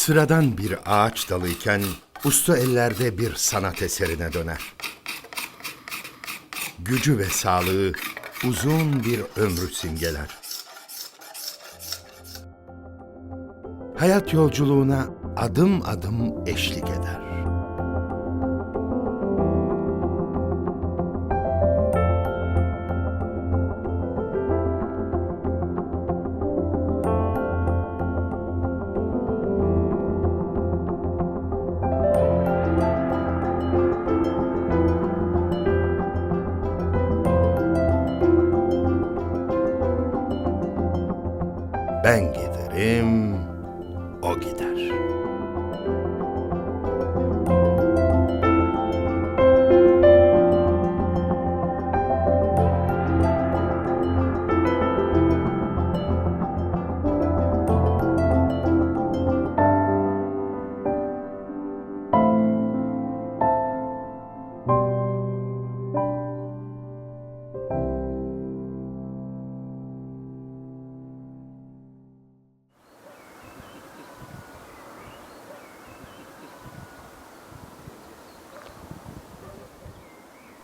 Sıradan bir ağaç dalıyken usta ellerde bir sanat eserine döner. Gücü ve sağlığı uzun bir ömrü simgeler. Hayat yolculuğuna adım adım eşlik eder.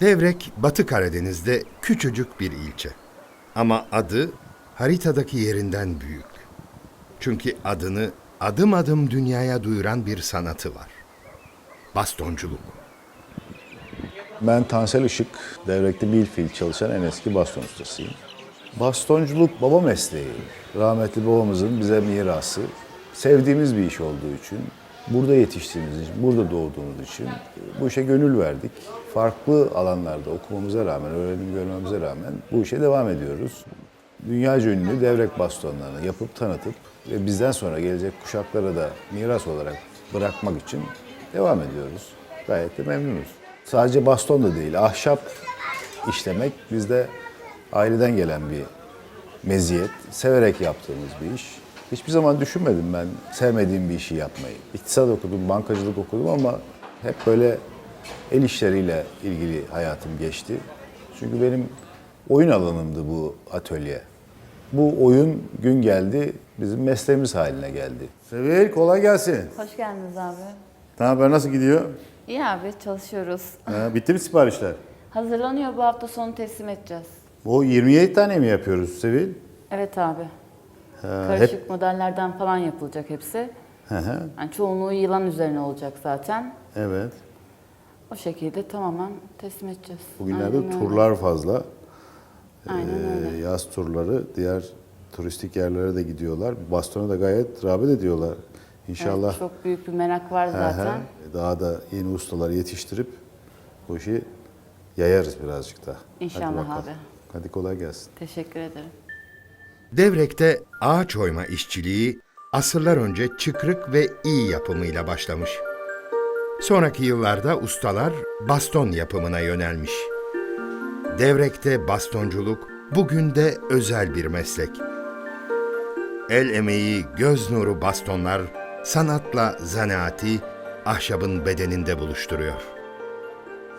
Devrek, Batı Karadeniz'de küçücük bir ilçe. Ama adı haritadaki yerinden büyük. Çünkü adını adım adım dünyaya duyuran bir sanatı var. Bastonculuk. Ben Tansel Işık, devrekte bir çalışan en eski baston ustasıyım. Bastonculuk baba mesleği. Rahmetli babamızın bize mirası. Sevdiğimiz bir iş olduğu için, burada yetiştiğimiz için, burada doğduğumuz için bu işe gönül verdik. Farklı alanlarda okumamıza rağmen, öğrenim görmemize rağmen bu işe devam ediyoruz. Dünyaca ünlü devrek bastonlarını yapıp tanıtıp ve bizden sonra gelecek kuşaklara da miras olarak bırakmak için devam ediyoruz. Gayet de memnunuz. Sadece baston da değil, ahşap işlemek bizde aileden gelen bir meziyet. Severek yaptığımız bir iş. Hiçbir zaman düşünmedim ben sevmediğim bir işi yapmayı. İktisat okudum, bankacılık okudum ama hep böyle el işleriyle ilgili hayatım geçti. Çünkü benim oyun alanımdı bu atölye. Bu oyun gün geldi, bizim mesleğimiz haline geldi. Sevil kolay gelsin. Hoş geldiniz abi. Ne haber, nasıl gidiyor? İyi abi çalışıyoruz. Ha, bitti mi siparişler? Hazırlanıyor bu hafta sonu teslim edeceğiz. O 27 tane mi yapıyoruz Sevil? Evet abi. Ha, Karışık modellerden falan yapılacak hepsi. Hı hı, Yani çoğunluğu yılan üzerine olacak zaten. evet. O şekilde tamamen teslim edeceğiz. Bugünlerde Aynen öyle. turlar fazla. Aynen Ee, öyle. yaz turları, diğer turistik yerlere de gidiyorlar. Bastona da gayet rağbet ediyorlar. İnşallah Evet, çok büyük bir merak var zaten. daha da yeni ustaları yetiştirip bu işi yayarız birazcık daha. İnşallah Hadi bakalım. abi. Hadi kolay gelsin. Teşekkür ederim. Devrek'te ağaç oyma işçiliği asırlar önce çıkrık ve iyi yapımıyla başlamış. Sonraki yıllarda ustalar baston yapımına yönelmiş. Devrek'te bastonculuk bugün de özel bir meslek. El emeği, göz nuru bastonlar sanatla zanaati ahşabın bedeninde buluşturuyor.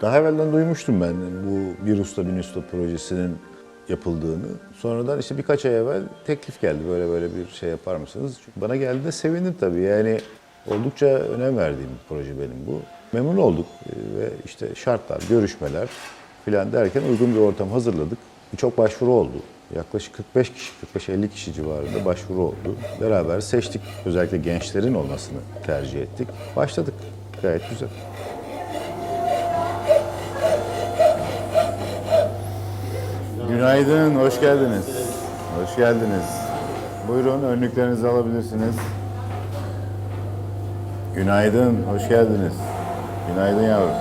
Daha evvelden duymuştum ben bu Bir Usta Bin Usta projesinin yapıldığını. Sonradan işte birkaç ay evvel teklif geldi böyle böyle bir şey yapar mısınız? Bana geldiğinde sevindim tabii yani oldukça önem verdiğim bir proje benim bu. Memnun olduk Ee, ve işte şartlar, görüşmeler filan derken uygun bir ortam hazırladık. Birçok başvuru oldu. Yaklaşık 45 kişi, 45-50 kişi civarında başvuru oldu. Beraber seçtik. Özellikle gençlerin olmasını tercih ettik. Başladık. Gayet güzel. Günaydın, hoş geldiniz. Hoş geldiniz. Buyurun, önlüklerinizi alabilirsiniz. Günaydın, hoş geldiniz. Günaydın yavrum.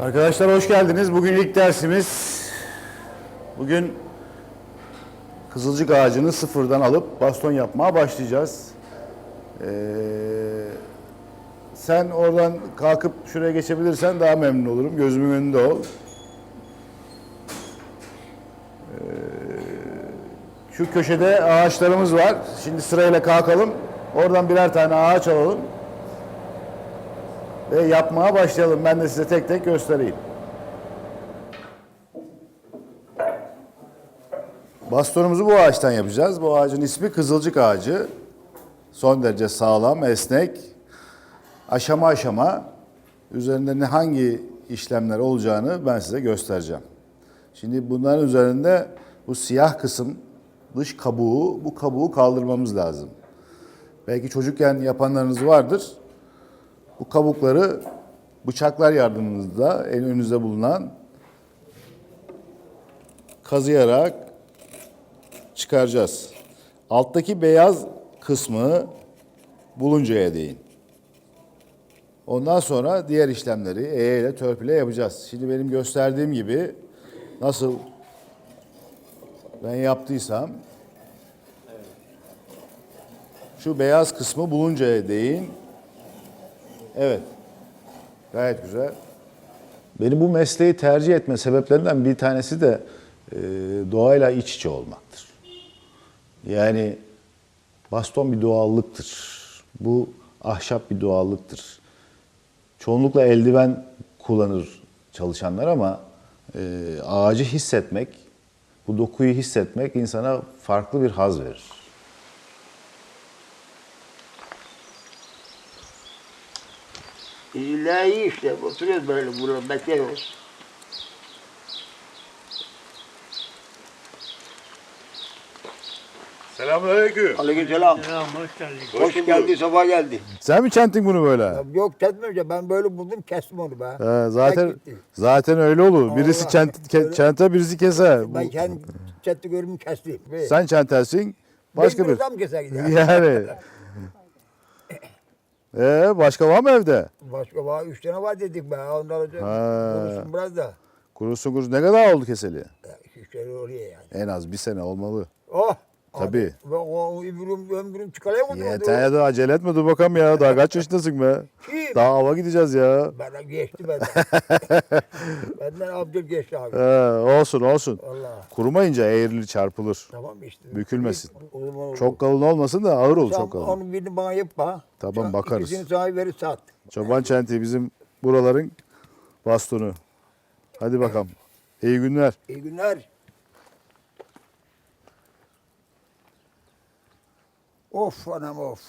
Arkadaşlar hoş geldiniz. Bugün ilk dersimiz. Bugün Kızılcık ağacını sıfırdan alıp baston yapmaya başlayacağız. Ee, sen oradan kalkıp şuraya geçebilirsen daha memnun olurum. Gözümün önünde ol. Ee, şu köşede ağaçlarımız var. Şimdi sırayla kalkalım. Oradan birer tane ağaç alalım. Ve yapmaya başlayalım. Ben de size tek tek göstereyim. Bastonumuzu bu ağaçtan yapacağız. Bu ağacın ismi kızılcık ağacı. Son derece sağlam, esnek. Aşama aşama üzerinde ne hangi işlemler olacağını ben size göstereceğim. Şimdi bunların üzerinde bu siyah kısım dış kabuğu, bu kabuğu kaldırmamız lazım. Belki çocukken yapanlarınız vardır. Bu kabukları bıçaklar yardımıyla en önünüzde bulunan kazıyarak çıkaracağız. Alttaki beyaz kısmı buluncaya değin. Ondan sonra diğer işlemleri eğe ile törpüle yapacağız. Şimdi benim gösterdiğim gibi nasıl ben yaptıysam şu beyaz kısmı buluncaya değin. Evet. Gayet güzel. Benim bu mesleği tercih etme sebeplerinden bir tanesi de e, doğayla iç içe olmaktır. Yani baston bir doğallıktır. Bu ahşap bir doğallıktır. Çoğunlukla eldiven kullanır çalışanlar ama e, ağacı hissetmek, bu dokuyu hissetmek insana farklı bir haz verir. İlla iyi işte. Oturuyoruz böyle burada bekliyoruz. Selamünaleyküm. Aleykümselam. Selam, hoş geldin. Hoş geldi, sabah geldi. Sen mi çentin bunu böyle? Yok kesmeyince ben böyle buldum kestim onu be. He, zaten zaten öyle olur. Birisi Allah, çent, ke- çente birisi keser. Ben kendi çetti görümü kestim. Sen çentersin, başka bir. Adam keser gider. Yani. Ee, başka var mı evde? Başka var, üç tane var dedik be. Onlar. Konuşsun biraz da. Kurusun kurusun. Ne kadar oldu keseli? Ya, Üç tane oraya yani. En az bir sene olmalı. Oh. Tabii. Ve o ömrüm, ömrüm çıkaraya mı? Yeter ya da acele etme dur bakalım ya. Daha kaç yaşındasın be? Kim? Daha hava gideceğiz ya. Benden geçti benden. benden Abdül geçti abi. He, olsun olsun. Allah. Kurumayınca eğrilir çarpılır. Tamam işte. Bükülmesin. O zaman. Çok kalın olmasın da ağır olur Sen çok kalın. Onun birini bana yap ha. Tamam, Sen bakarız. İkisini sana verir sat. Çoban çentiği bizim buraların bastonu. Hadi bakalım. İyi günler. İyi günler. Of anam of.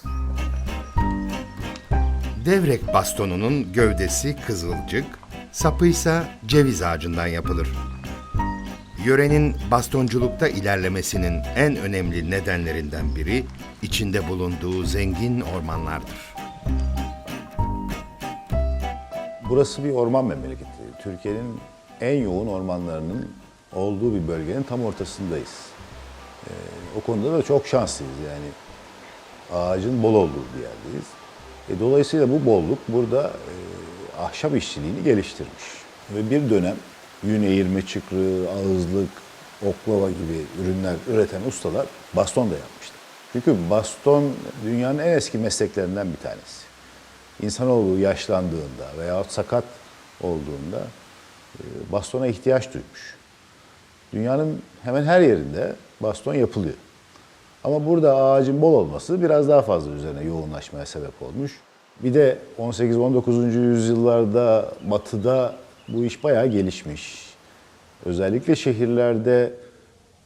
Devrek bastonunun gövdesi kızılcık, sapıysa ceviz ağacından yapılır. Yörenin bastonculukta ilerlemesinin en önemli nedenlerinden biri içinde bulunduğu zengin ormanlardır. Burası bir orman memleketi. Türkiye'nin en yoğun ormanlarının olduğu bir bölgenin tam ortasındayız. Ee, o konuda da çok şanslıyız yani. Ağacın bol olduğu bir yerdeyiz. E, dolayısıyla bu bolluk burada e, ahşap işçiliğini geliştirmiş. Ve bir dönem yün eğirme çıkrığı, ağızlık, oklava gibi ürünler üreten ustalar baston da yapmışlar. Çünkü baston dünyanın en eski mesleklerinden bir tanesi. İnsanoğlu yaşlandığında veya sakat olduğunda e, bastona ihtiyaç duymuş. Dünyanın hemen her yerinde baston yapılıyor. Ama burada ağacın bol olması biraz daha fazla üzerine yoğunlaşmaya sebep olmuş. Bir de 18-19. yüzyıllarda batıda bu iş bayağı gelişmiş. Özellikle şehirlerde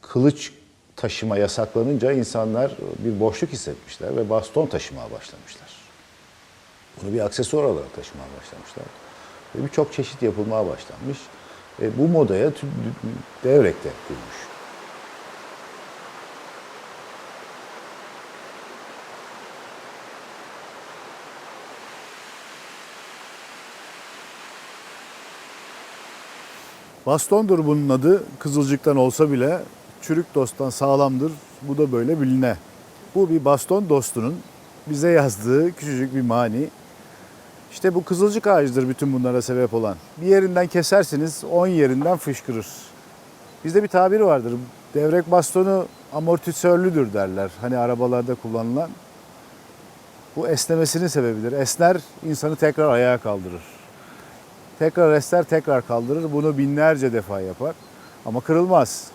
kılıç taşıma yasaklanınca insanlar bir boşluk hissetmişler ve baston taşımaya başlamışlar. Bunu bir aksesuar olarak taşımaya başlamışlar. Ve birçok çeşit yapılmaya başlanmış. E, bu modaya devrekte girmiş. Bastondur bunun adı. Kızılcıktan olsa bile çürük dosttan sağlamdır. Bu da böyle biline. Bu bir baston dostunun bize yazdığı küçücük bir mani. İşte bu kızılcık ağacıdır bütün bunlara sebep olan. Bir yerinden kesersiniz 10 yerinden fışkırır. Bizde bir tabir vardır. Devrek bastonu amortisörlüdür derler. Hani arabalarda kullanılan. Bu esnemesinin sebebidir. Esner insanı tekrar ayağa kaldırır. Tekrar esner, tekrar kaldırır. Bunu binlerce defa yapar. Ama kırılmaz.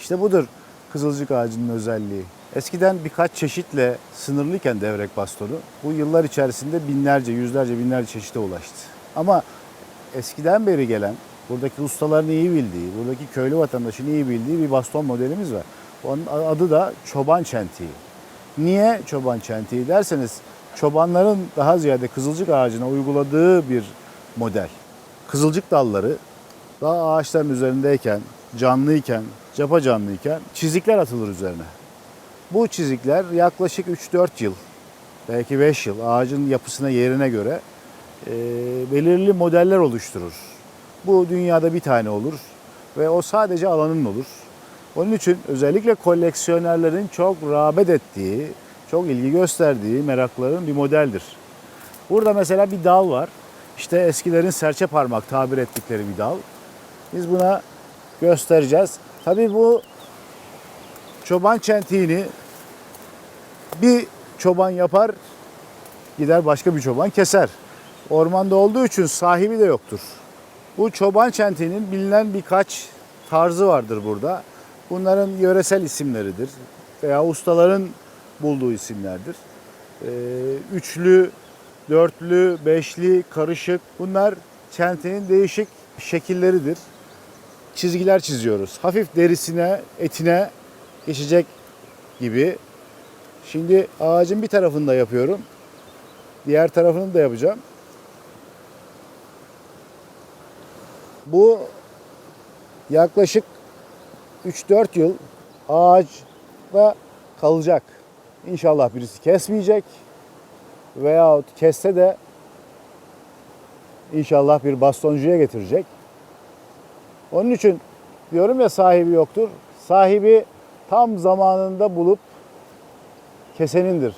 İşte budur kızılcık ağacının özelliği. Eskiden birkaç çeşitle sınırlıyken devrek bastonu bu yıllar içerisinde binlerce, yüzlerce, binlerce çeşite ulaştı. Ama eskiden beri gelen, buradaki ustaların iyi bildiği, buradaki köylü vatandaşın iyi bildiği bir baston modelimiz var. Onun adı da çoban çentiği. Niye çoban çentiği derseniz çobanların daha ziyade kızılcık ağacına uyguladığı bir model. Kızılcık dalları daha ağaçların üzerindeyken, canlıyken, capa canlıyken çizikler atılır üzerine. Bu çizikler yaklaşık 3-4 yıl, belki 5 yıl ağacın yapısına yerine göre e, belirli modeller oluşturur. Bu dünyada bir tane olur ve o sadece alanın olur. Onun için özellikle koleksiyonerlerin çok rağbet ettiği, çok ilgi gösterdiği merakların bir modeldir. Burada mesela bir dal var. İşte eskilerin serçe parmak tabir ettikleri bir dal. Biz buna göstereceğiz. Tabii bu çoban çentiğini bir çoban yapar, gider başka bir çoban keser. Ormanda olduğu için sahibi de yoktur. Bu çoban çentiğinin bilinen birkaç tarzı vardır burada. Bunların yöresel isimleridir veya ustaların bulduğu isimlerdir. Ee, üçlü, dörtlü, beşli, karışık bunlar çentinin değişik şekilleridir. Çizgiler çiziyoruz. Hafif derisine, etine geçecek gibi. Şimdi ağacın bir tarafını da yapıyorum. Diğer tarafını da yapacağım. Bu yaklaşık 3-4 yıl ağaçta kalacak. İnşallah birisi kesmeyecek veyahut kesse de inşallah bir bastoncuya getirecek. Onun için diyorum ya sahibi yoktur. Sahibi tam zamanında bulup kesenindir.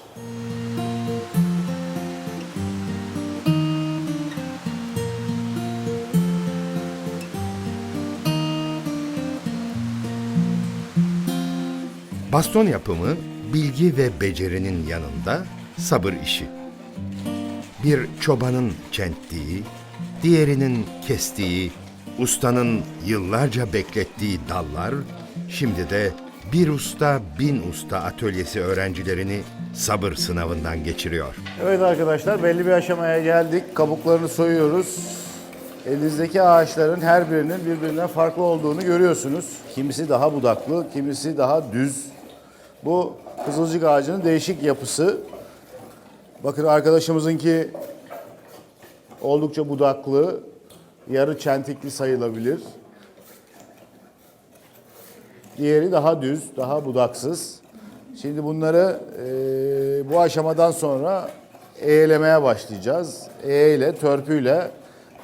Baston yapımı bilgi ve becerinin yanında sabır işi. Bir çobanın çenttiği, diğerinin kestiği, ustanın yıllarca beklettiği dallar, şimdi de bir usta bin usta atölyesi öğrencilerini sabır sınavından geçiriyor. Evet arkadaşlar belli bir aşamaya geldik. Kabuklarını soyuyoruz. Elinizdeki ağaçların her birinin birbirinden farklı olduğunu görüyorsunuz. Kimisi daha budaklı, kimisi daha düz. Bu kızılcık ağacının değişik yapısı. Bakın arkadaşımızınki oldukça budaklı, yarı çentikli sayılabilir. Diğeri daha düz, daha budaksız. Şimdi bunları eee, bu aşamadan sonra eğlemeye başlayacağız. E ile, törpüyle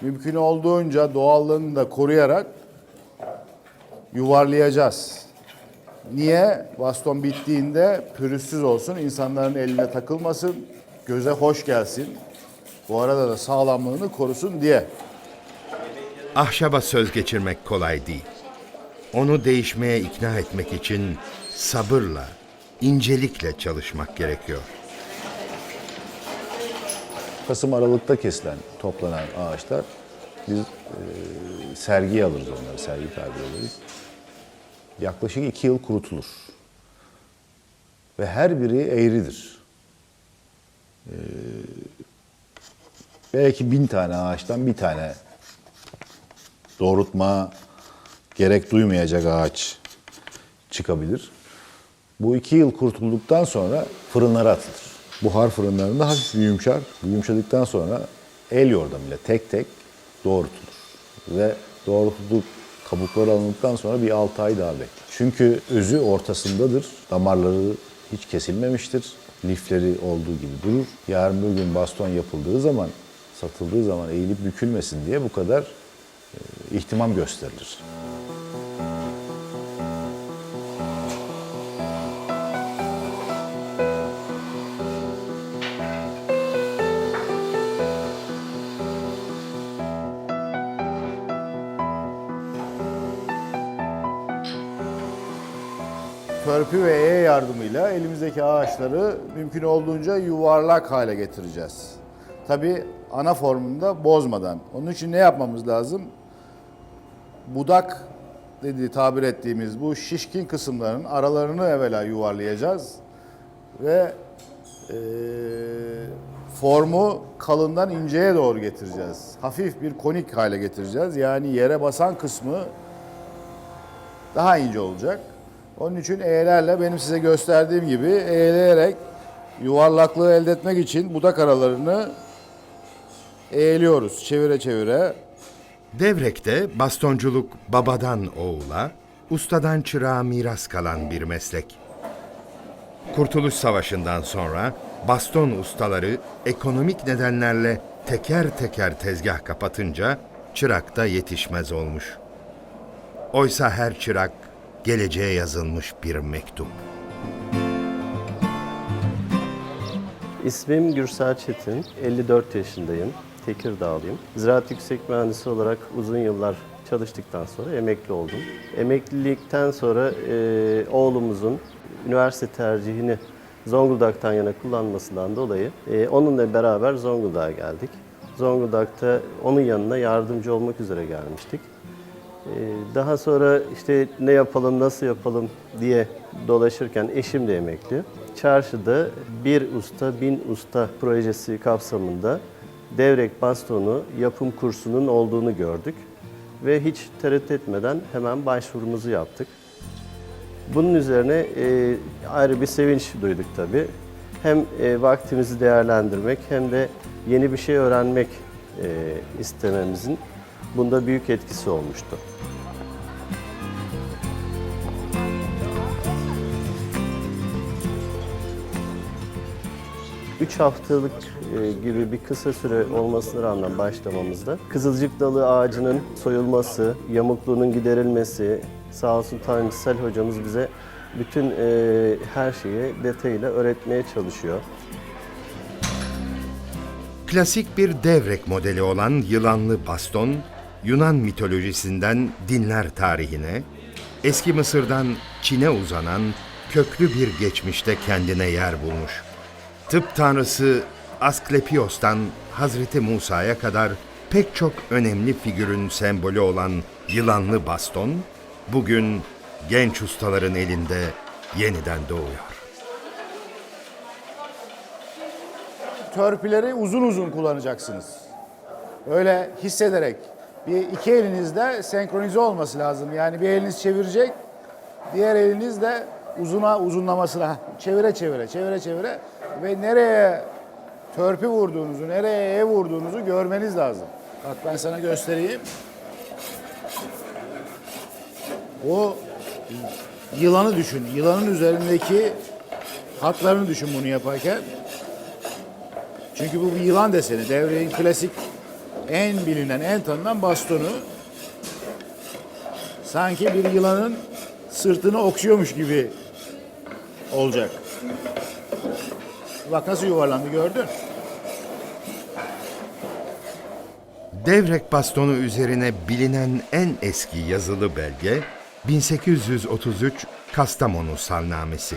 mümkün olduğunca doğallığını da koruyarak yuvarlayacağız. Niye? Baston bittiğinde pürüzsüz olsun, insanların eline takılmasın, göze hoş gelsin. Bu arada da sağlamlığını korusun diye. Ahşaba söz geçirmek kolay değil. Onu değişmeye ikna etmek için sabırla, incelikle çalışmak gerekiyor. Kasım Aralık'ta kesilen, toplanan ağaçlar biz e, sergiye alırız onları, sergi tabir ederiz. Yaklaşık iki yıl kurutulur. Ve her biri eğridir. E, belki bin tane ağaçtan bir tane doğrultma gerek duymayacak ağaç çıkabilir. Bu iki yıl kurutulduktan sonra fırınlara atılır. Buhar fırınlarında hafif yumuşar. Yumuşadıktan sonra el yordamıyla tek tek doğrultulur. Ve doğrultulduk kabukları alındıktan sonra bir 6 ay daha bekler. Çünkü özü ortasındadır. Damarları hiç kesilmemiştir. Lifleri olduğu gibi durur. Yarın bir gün baston yapıldığı zaman, satıldığı zaman eğilip bükülmesin diye bu kadar e, ihtimam gösterilir. Törpü ve E yardımıyla elimizdeki ağaçları mümkün olduğunca yuvarlak hale getireceğiz. Tabi ana formunda bozmadan. Onun için ne yapmamız lazım? Budak dediği tabir ettiğimiz bu şişkin kısımların aralarını evvela yuvarlayacağız ve eee, formu kalından inceye doğru getireceğiz. Hafif bir konik hale getireceğiz. Yani yere basan kısmı daha ince olacak. Onun için eğelerle benim size gösterdiğim gibi eğeleyerek yuvarlaklığı elde etmek için budak aralarını eğeliyoruz çevire çevire. Devrek'te bastonculuk babadan oğula, ustadan çırağa miras kalan bir meslek. Kurtuluş Savaşı'ndan sonra baston ustaları ekonomik nedenlerle teker teker tezgah kapatınca çırak da yetişmez olmuş. Oysa her çırak geleceğe yazılmış bir mektup. İsmim Gürsel Çetin, 54 yaşındayım, Tekirdağlıyım. Ziraat Yüksek Mühendisi olarak uzun yıllar çalıştıktan sonra emekli oldum. Emeklilikten sonra e, oğlumuzun üniversite tercihini Zonguldak'tan yana kullanmasından dolayı e, onunla beraber Zonguldak'a geldik. Zonguldak'ta onun yanına yardımcı olmak üzere gelmiştik. Ee, Daha sonra işte ne yapalım, nasıl yapalım diye dolaşırken eşim de emekli. Çarşıda bir usta, bin usta projesi kapsamında devrek bastonu yapım kursunun olduğunu gördük. Ve hiç tereddüt etmeden hemen başvurumuzu yaptık. Bunun üzerine e, ayrı bir sevinç duyduk tabii. Hem e, vaktimizi değerlendirmek hem de yeni bir şey öğrenmek e, istememizin bunda büyük etkisi olmuştu. Üç haftalık e, gibi bir kısa süre olmasına rağmen başlamamızda Kızılcık dalı ağacının soyulması, yamukluğunun giderilmesi, sağ olsun Tanrısel hocamız bize bütün e, her şeyi detayıyla öğretmeye çalışıyor. Klasik bir devrek modeli olan yılanlı baston, Yunan mitolojisinden dinler tarihine, eski Mısır'dan Çin'e uzanan köklü bir geçmişte kendine yer bulmuş. Tıp tanrısı Asklepios'tan Hazreti Musa'ya kadar pek çok önemli figürün sembolü olan yılanlı baston, bugün genç ustaların elinde yeniden doğuyor. Törpüleri uzun uzun kullanacaksınız. Öyle hissederek. Bir iki elinizde senkronize olması lazım. Yani bir eliniz çevirecek, diğer eliniz de uzuna uzunlamasına çevire çevire çevire çevire ve nereye törpü vurduğunuzu, nereye ev vurduğunuzu görmeniz lazım. Bak ben sana göstereyim. O yılanı düşün. Yılanın üzerindeki hatlarını düşün bunu yaparken. Çünkü bu bir yılan deseni. Devreyin klasik en bilinen, en tanınan bastonu. Sanki bir yılanın sırtını okşuyormuş gibi olacak. Bak nasıl yuvarlandı gördün. Devrek bastonu üzerine bilinen en eski yazılı belge 1833 Kastamonu Salnamesi.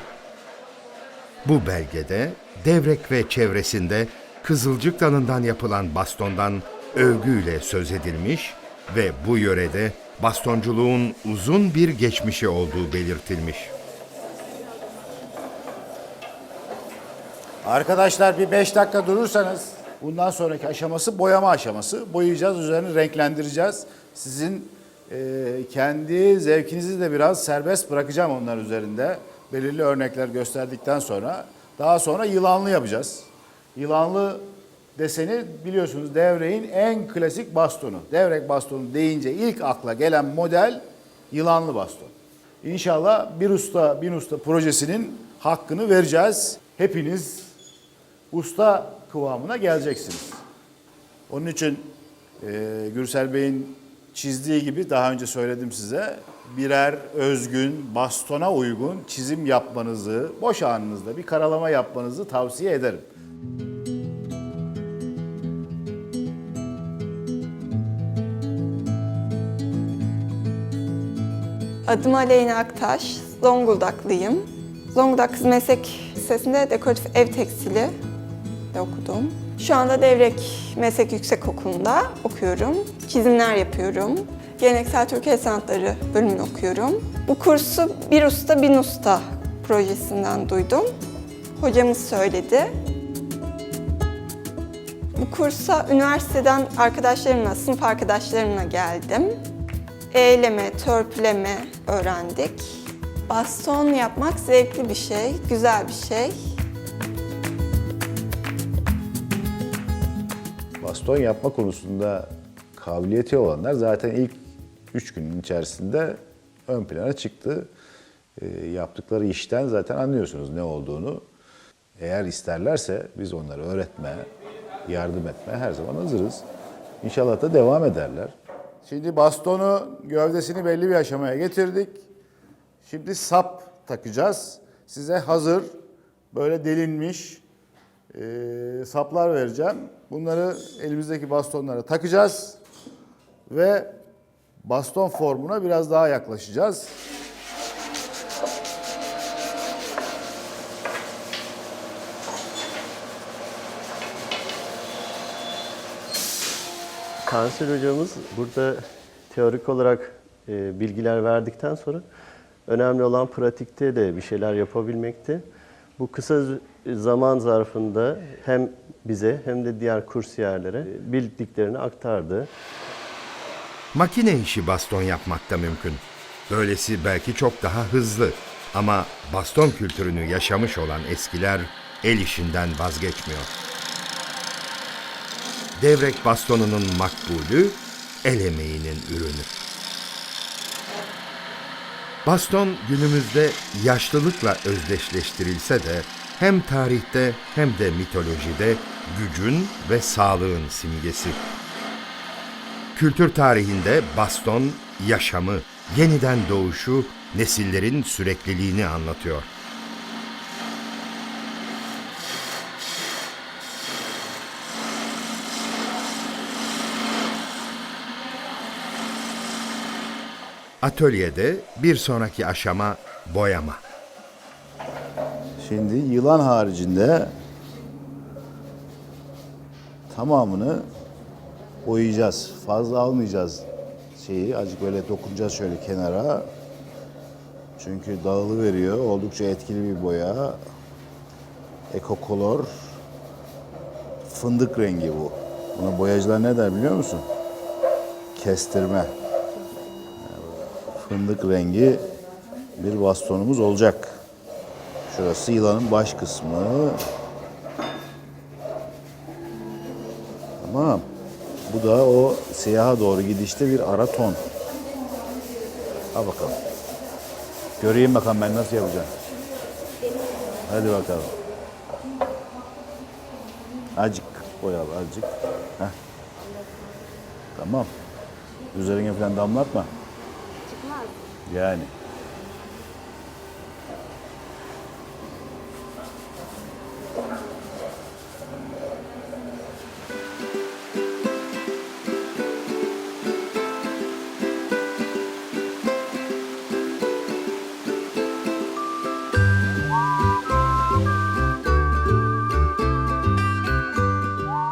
Bu belgede Devrek ve çevresinde Kızılcık dalından yapılan bastondan övgüyle söz edilmiş ve bu yörede bastonculuğun uzun bir geçmişi olduğu belirtilmiş. Arkadaşlar bir beş dakika durursanız bundan sonraki aşaması boyama aşaması. Boyayacağız, üzerini renklendireceğiz. Sizin e, kendi zevkinizi de biraz serbest bırakacağım onlar üzerinde. Belirli örnekler gösterdikten sonra. Daha sonra yılanlı yapacağız. Yılanlı deseni biliyorsunuz devreğin en klasik bastonu. Devrek bastonu deyince ilk akla gelen model yılanlı baston. İnşallah bir usta bin usta projesinin hakkını vereceğiz. Hepiniz usta kıvamına geleceksiniz. Onun için e, Gürsel Bey'in çizdiği gibi daha önce söyledim size birer özgün, bastona uygun çizim yapmanızı, boş anınızda bir karalama yapmanızı tavsiye ederim. Adım Aleyna Aktaş, Zonguldaklıyım. Zonguldak Kız Meslek Lisesi'nde dekoratif ev tekstili de okudum. Şu anda Devrek Meslek Yüksekokulu'nda okuyorum. Çizimler yapıyorum. Geleneksel Türkiye Sanatları bölümünü okuyorum. Bu kursu Bir Usta Bin Usta projesinden duydum. Hocamız söyledi. Bu kursa üniversiteden arkadaşlarımla, sınıf arkadaşlarımla geldim. Eğleme, törpüleme öğrendik. Baston yapmak zevkli bir şey, güzel bir şey. Baston yapma konusunda kabiliyeti olanlar zaten ilk üç günün içerisinde ön plana çıktı. E, yaptıkları işten zaten anlıyorsunuz ne olduğunu. Eğer isterlerse biz onları öğretmeye, yardım etmeye her zaman hazırız. İnşallah da devam ederler. Şimdi bastonu gövdesini belli bir aşamaya getirdik. Şimdi sap takacağız. Size hazır böyle delinmiş e, saplar vereceğim. Bunları elimizdeki bastonlara takacağız ve baston formuna biraz daha yaklaşacağız. Tansel hocamız burada teorik olarak e, bilgiler verdikten sonra önemli olan pratikte de bir şeyler yapabilmekti. Bu kısa zaman zarfında hem bize hem de diğer kursiyerlere bildiklerini aktardı. Makine işi baston yapmakta mümkün. Böylesi belki çok daha hızlı ama baston kültürünü yaşamış olan eskiler el işinden vazgeçmiyor. Devrek bastonunun makbulü, el emeğinin ürünü. Baston günümüzde yaşlılıkla özdeşleştirilse de hem tarihte hem de mitolojide gücün ve sağlığın simgesi. Kültür tarihinde baston, yaşamı, yeniden doğuşu, nesillerin sürekliliğini anlatıyor. Atölyede bir sonraki aşama boyama. Şimdi yılan haricinde tamamını boyayacağız. Fazla almayacağız şeyi. Azıcık böyle dokunacağız şöyle kenara. Çünkü dağılı veriyor. Oldukça etkili bir boya. Ekokolor. Fındık rengi bu. Buna boyacılar ne der biliyor musun? Kestirme. Fındık rengi bir bastonumuz olacak. Şurası yılanın baş kısmı. Tamam. Bu da o siyaha doğru gidişte bir ara ton. Al bakalım. Göreyim bakalım ben nasıl yapacağım. Hadi bakalım. Acık boyalı acık. Heh. Tamam. Üzerine falan damlatma. Yani.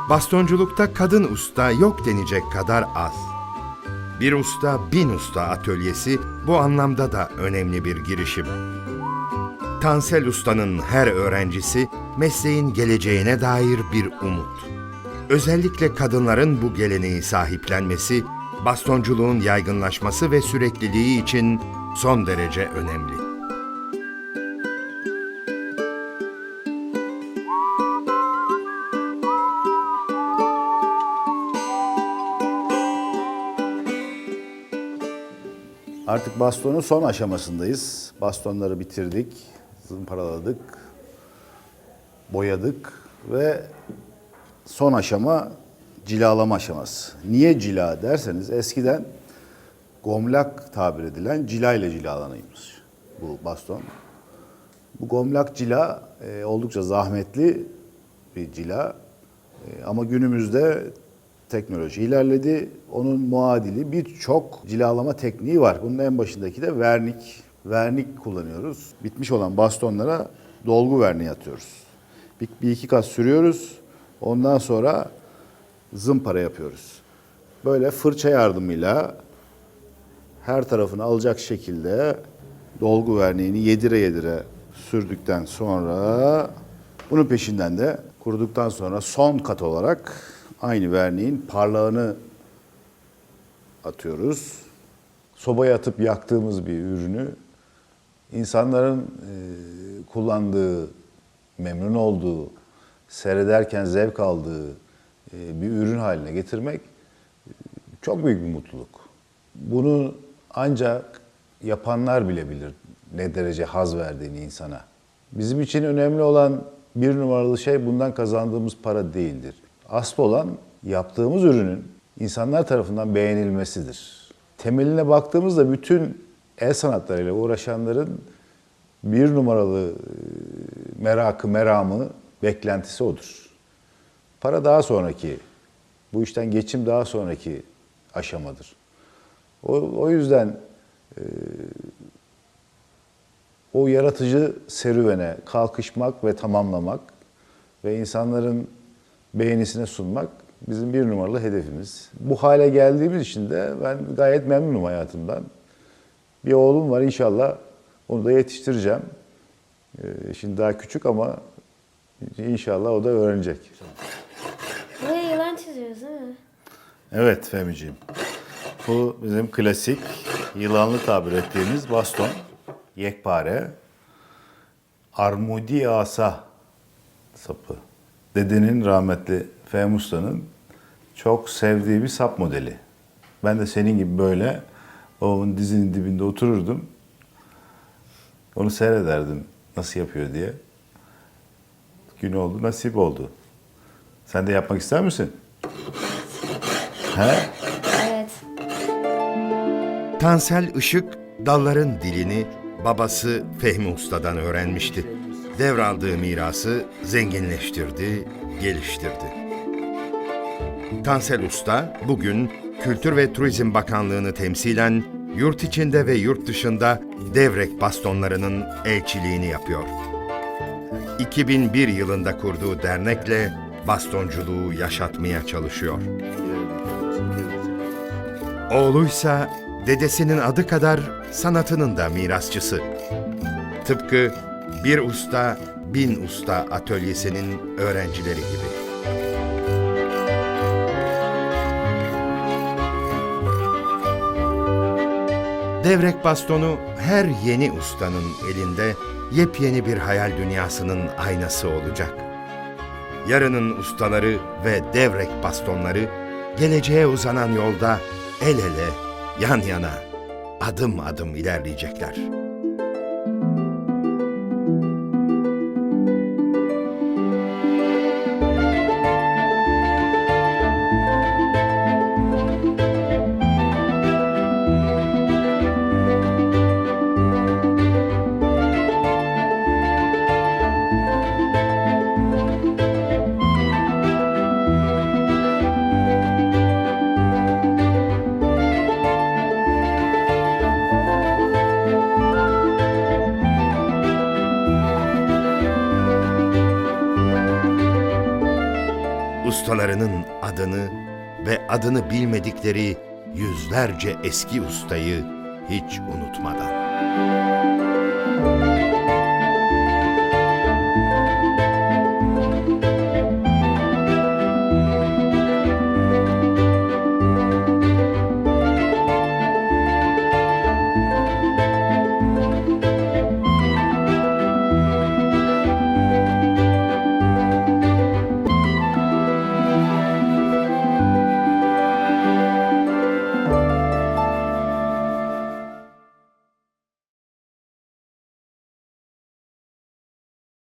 Bastonculukta kadın usta yok denecek kadar az. Bir usta bin usta atölyesi bu anlamda da önemli bir girişim. Tansel Usta'nın her öğrencisi mesleğin geleceğine dair bir umut. Özellikle kadınların bu geleneği sahiplenmesi, bastonculuğun yaygınlaşması ve sürekliliği için son derece önemli. Artık bastonun son aşamasındayız. Bastonları bitirdik, zımparaladık, boyadık ve son aşama cilalama aşaması. Niye cila derseniz eskiden gomlak tabir edilen cila ile cilalanıymış bu baston. Bu gomlak cila e, oldukça zahmetli bir cila E, ama günümüzde teknoloji ilerledi. Onun muadili birçok cilalama tekniği var. Bunun en başındaki de vernik. Vernik kullanıyoruz. Bitmiş olan bastonlara dolgu verniği atıyoruz. Bir, bir iki kat sürüyoruz. Ondan sonra zımpara yapıyoruz. Böyle fırça yardımıyla her tarafını alacak şekilde dolgu verniğini yedire yedire sürdükten sonra bunun peşinden de kuruduktan sonra son kat olarak aynı verniğin parlağını atıyoruz. Sobaya atıp yaktığımız bir ürünü insanların e, kullandığı, memnun olduğu, seyrederken zevk aldığı e, bir ürün haline getirmek e, çok büyük bir mutluluk. Bunu ancak yapanlar bile bilir ne derece haz verdiğini insana. Bizim için önemli olan bir numaralı şey bundan kazandığımız para değildir. Asıl olan yaptığımız ürünün insanlar tarafından beğenilmesidir. Temeline baktığımızda bütün el sanatlarıyla uğraşanların bir numaralı e, merakı, meramı, beklentisi odur. Para daha sonraki, bu işten geçim daha sonraki aşamadır. O, o yüzden e, o yaratıcı serüvene kalkışmak ve tamamlamak ve insanların beğenisine sunmak bizim bir numaralı hedefimiz. Bu hale geldiğimiz için de ben gayet memnunum hayatımdan. Bir oğlum var inşallah onu da yetiştireceğim. Ee, Şimdi daha küçük ama inşallah o da öğrenecek. Buraya yılan çiziyoruz değil mi? Evet Femiciğim. Bu bizim klasik yılanlı tabir ettiğimiz baston, yekpare, armudi asa sapı. Dedenin rahmetli Fehmi Usta'nın çok sevdiği bir sap modeli. Ben de senin gibi böyle babamın dizinin dibinde otururdum. Onu seyrederdim nasıl yapıyor diye. Gün oldu, nasip oldu. Sen de yapmak ister misin? He? Evet. Tansel Işık dalların dilini babası Fehmi Usta'dan öğrenmişti. Devraldığı mirası zenginleştirdi, geliştirdi. Tansel Usta bugün Kültür ve Turizm Bakanlığı'nı temsilen yurt içinde ve yurt dışında devrek bastonlarının elçiliğini yapıyor. 2001 yılında kurduğu dernekle bastonculuğu yaşatmaya çalışıyor. Oğluysa dedesinin adı kadar sanatının da mirasçısı. Tıpkı bir usta bin usta atölyesinin öğrencileri gibi. Devrek bastonu her yeni ustanın elinde yepyeni bir hayal dünyasının aynası olacak. Yarının ustaları ve devrek bastonları geleceğe uzanan yolda el ele, yan yana, adım adım ilerleyecekler. Adını bilmedikleri yüzlerce eski ustayı hiç unutmadan.